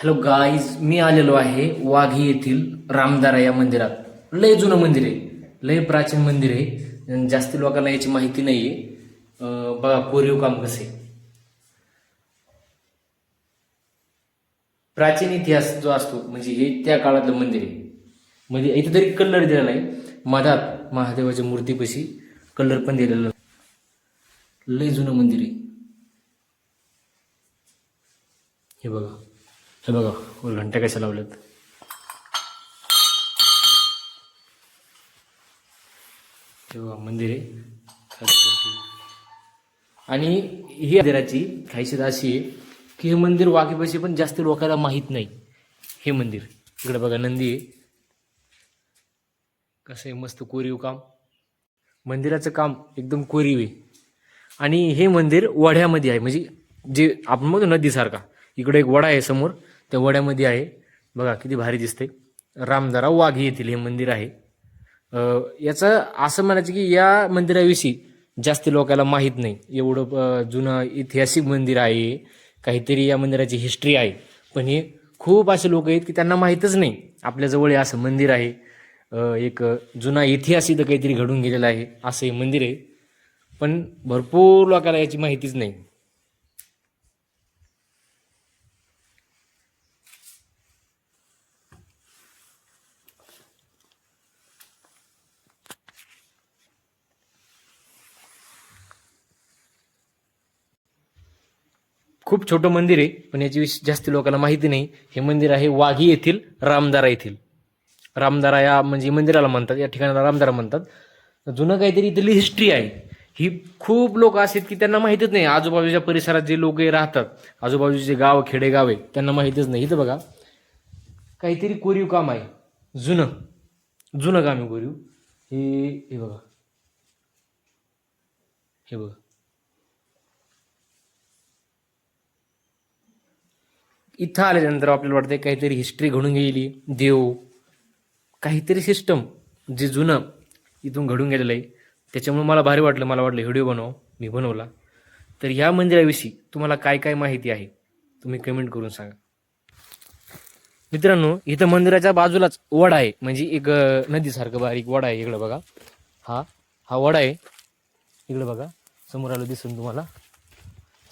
Hello guys मी आलेलो आहे वाघी येथील रामदारा या मंदिरात. लय जुनं मंदिर आहे. लय प्राचीन मंदिर आहे. जास्त जास्ती लोकांना याची माहिती नाही आहे बघा कोरीव काम कसे. प्राचीन इतिहास जो असतो म्हणजे हे त्या काळातलं मंदिर आहे. म्हणजे इथे तरी कलर दिलेला आहे मधात महादेवाच्या मूर्तीपाशी कलर पण दिलेला लय जुनं मंदिर आहे. हे बघा. हे बघा वर घंट्या कशा लावल्यात हे बघा मंदिर. आहे आणि ही मंदिराची खायशीत अशी आहे की हे मंदिर वाघेपाशी पण जास्त लोकांना माहीत नाही. हे मंदिर. इकडे बघा नंदी आहे. कसं आहे मस्त कोरीव काम. मंदिराचं काम एकदम कोरीव आहे. आणि हे मंदिर वड्यामध्ये आहे म्हणजे जे आपण म्हणतो नदीसारखा. इकडे एक वडा आहे समोर. त्या वड्यामध्ये आहे. बघा किती भारी दिसते रामदारा वाघी येथील हे मंदिर आहे. याचं असं म्हणायचं की या मंदिराविषयी जास्त लोकांना माहीत नाही. एवढं जुनं ऐतिहासिक मंदिर आहे. काहीतरी या मंदिराची हिस्ट्री आहे. पण हे खूप असे लोक आहेत की त्यांना माहीतच नाही. आपल्याजवळ हे असं मंदिर आहे. एक जुना इतिहास इथं काहीतरी घडून गेलेला आहे. असं हे मंदिर आहे. पण भरपूर लोकांना याची माहितीच नाही. खूप छोटं मंदिर आहे पण याची जास्त लोकांना माहिती नाही. हे मंदिर आहे वाघी येथील रामदारा येथील. रामदारा या म्हणजे मंदिराला म्हणतात या ठिकाणाला रामदारा म्हणतात. जुनं काहीतरी इथली हिस्ट्री आहे. ही खूप लोक असे आहेत की त्यांना माहितच नाही. आजूबाजूच्या परिसरात जे लोक राहतात आजूबाजूचे जे गाव खेडेगाव आहे त्यांना माहितच नाही. इथं बघा काहीतरी कोरीव काम आहे. जुनं जुनं काम आहे कोरीव. हे हे बघा. हे बघा. इथं आल्यानंतर आपल्याला वाटतंय काहीतरी हिस्ट्री घडून गेली देव काहीतरी सिस्टम जे जुनं इथून घडून गेलेलं आहे. त्याच्यामुळे मला भारी वाटलं. मला वाटलं व्हिडिओ बनव मी बनवला. तर ह्या मंदिराविषयी तुम्हाला काय काय माहिती आहे? तुम्ही कमेंट करून सांगा. मित्रांनो इथं मंदिराच्या बाजूलाच वडा आहे. म्हणजे एक नदीसारखं बारीक वडा आहे. इकडं बघा. हा हा वडा आहे. इकडं बघा. समोर आलं दिसून तुम्हाला.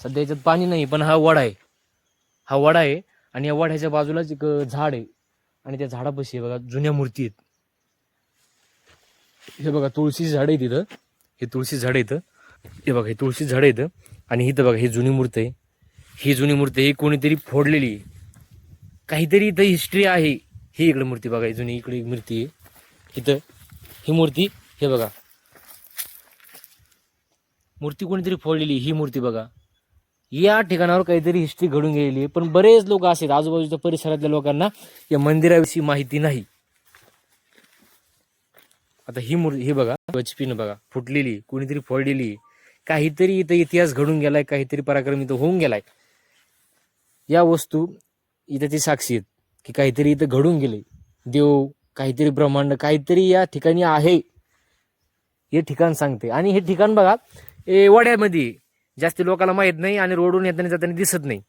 सध्या याच्यात पाणी नाही पण हा वडा आहे. हा वडा आहे आणि या वड्याच्या बाजूलाच एक झाड आहे. आणि त्या झाडापाशी बघा जुन्या मूर्ती आहेत. हे बघा तुळशीची झाड आहे तिथं. हे तुळशी झाड आहे इथं. हे बघा हे तुळशी झाड आहेत आणि इथं बघा ही जुनी मूर्ती आहे. ही जुनी मूर्ती ही कोणीतरी फोडलेली आहे. काहीतरी इथं हिस्ट्री आहे. ही इकडे मूर्ती बघा जुनी इकडे मूर्ती आहे. इथं ही मूर्ती हे बघा. मूर्ती कोणीतरी फोडलेली ही मूर्ती बघा. या ठिकाणावर काहीतरी हिस्ट्री घडून गेलेली आहे. पण बरेच लोक असे आजूबाजूच्या परिसरातल्या लोकांना या मंदिराविषयी माहिती नाही. आता ही मूर्ती ही बघा बचपीनं बघा फुटलेली कोणीतरी फोडलेली काहीतरी इथं इतिहास घडून गेलाय काहीतरी पराक्रम इथं होऊन गेलाय. या वस्तू इथं ती साक्षी आहेत की काहीतरी इथं घडून गेले. देव काहीतरी ब्रह्मांड काहीतरी या ठिकाणी आहे. हे ठिकाण सांगते. आणि हे ठिकाण बघा ए वड्यामध्ये जास्त लोकांना माहीत नाही आणि रोडून येताना जाताना दिसत नाही.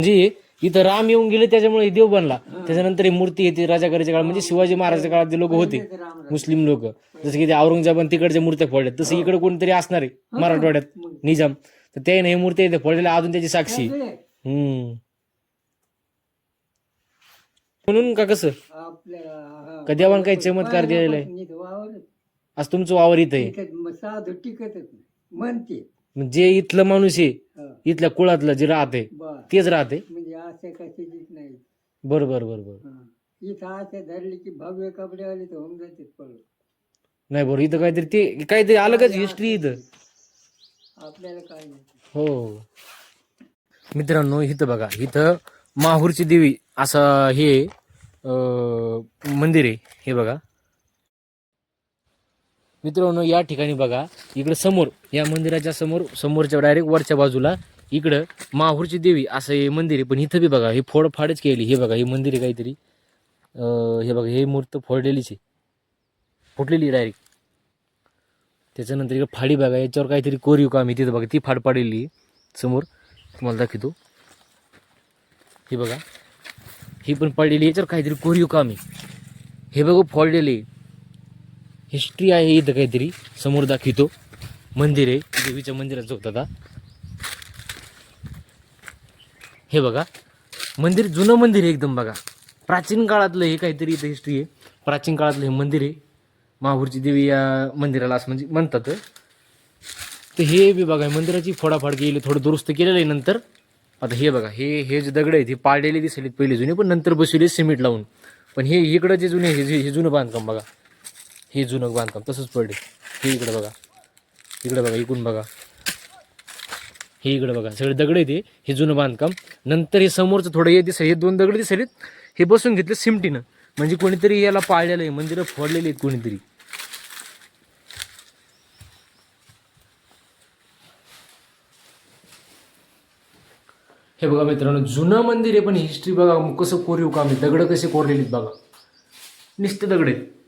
म्हणजे इथं राम येऊन गेले त्याच्यामुळे देव बनला. त्याच्यानंतर ही मूर्ती येते राजाकडच्या काळात. म्हणजे शिवाजी महाराजाच्या काळात जे लोक होते मुस्लिम लोक. जसं की ते औरंगजेब आणि तिकडच्या मूर्त्या फोडल्यात. तसं इकडे कोणतरी असणार आहे मराठवाड्यात निजाम. तर ते हे मूर्ती इथे फोडलेल्या अजून त्याची साक्षी. आहे. हम्म. म्हणून का कसं? आपल्या का देवानं काही चमत्कार दिलेला आहे? आज तुमचं वावर इथं आहे. साधू टिकतच नाही. म्हणते. मग जे इथलं माणूस आहे हं, इथल्या कुळातलं जे राहते बर. तेच राहते. म्हणजे असं कशाचीच नाही बरं बरं बरं बरं. हं. इथं असे धरले की भव्य कपडे आले तर होऊन जाते पळून. नाही बरं इथं काहीतरी ते काहीतरी अलगच हिस्ट्री इथं. आपल्याला काय नाही. हो. मित्रांनो इथं बघा इथं माहूरची देवी असं हे अं, मंदिर आहे. हे बघा. मित्रांनो या ठिकाणी बघा इकडं समोर या मंदिराच्या समोर समोरच्या डायरेक्ट वरच्या बाजूला इकडं माहूरची देवी असं हे मंदिर आहे. पण इथं बी बघा हे फोडफाडच केली. हे बघा हे मंदिर आहे काहीतरी. हे बघा हे मूर्त फोडलेलीच आहे. फुटलेली डायरेक्ट त्याच्यानंतर इकडे फाडी बघा याच्यावर काहीतरी कोरीव काम आहे. तिथं बघा ती फाड पाडलेली आहे. समोर तुम्हाला दाखवतो. हे बघा ही पण पडलेली याच्यावर काहीतरी कोरीव काम आहे. हे बघा फोडलेली हिस्ट्री आहे इथं काहीतरी. समोर दाखवितो. मंदिर आहे. देवीच्या मंदिराचं होतं आता. हे बघा. मंदिर जुनं मंदिर आहे एकदम बघा. प्राचीन काळातलं हे काहीतरी इथं हिस्ट्री आहे. प्राचीन काळातलं हे मंदिर आहे. माहूरची देवी या मंदिराला असं म्हणजे म्हणतात. तर हे बी बघा मंदिराची फोडाफाड केली थोडं दुरुस्त केलेलं आहे नंतर. आता हे बघा हे हे जे दगड आहेत हे पाडलेले दिसले पहिले जुने पण नंतर बसवले सिमेंट लावून. पण हे इकडं जे जुने हे जे- हे जुनं बांधकाम बघा. हे जुनं बांधकाम तसंच पडले. हे इकडं बघा. इकडं बघा इकडून बघा. हे इकडं बघा. सगळे दगड येते हे. जुनं बांधकाम. नंतर हे समोरचं थोडं हे दिसलं. हे दोन दगड दिसलेत. हे बसून घेतले सिमटीनं. म्हणजे कोणीतरी याला पाळलेलं आहे. मंदिरं फोडलेली आहेत कोणीतरी. हे बघा मित्रांनो जुनं मंदिर आहे पण हिस्ट्री बघा कसं कोरीव काम आहे. दगड कसे कोरलेली आहेत बघा. नुसते दगड आहेत.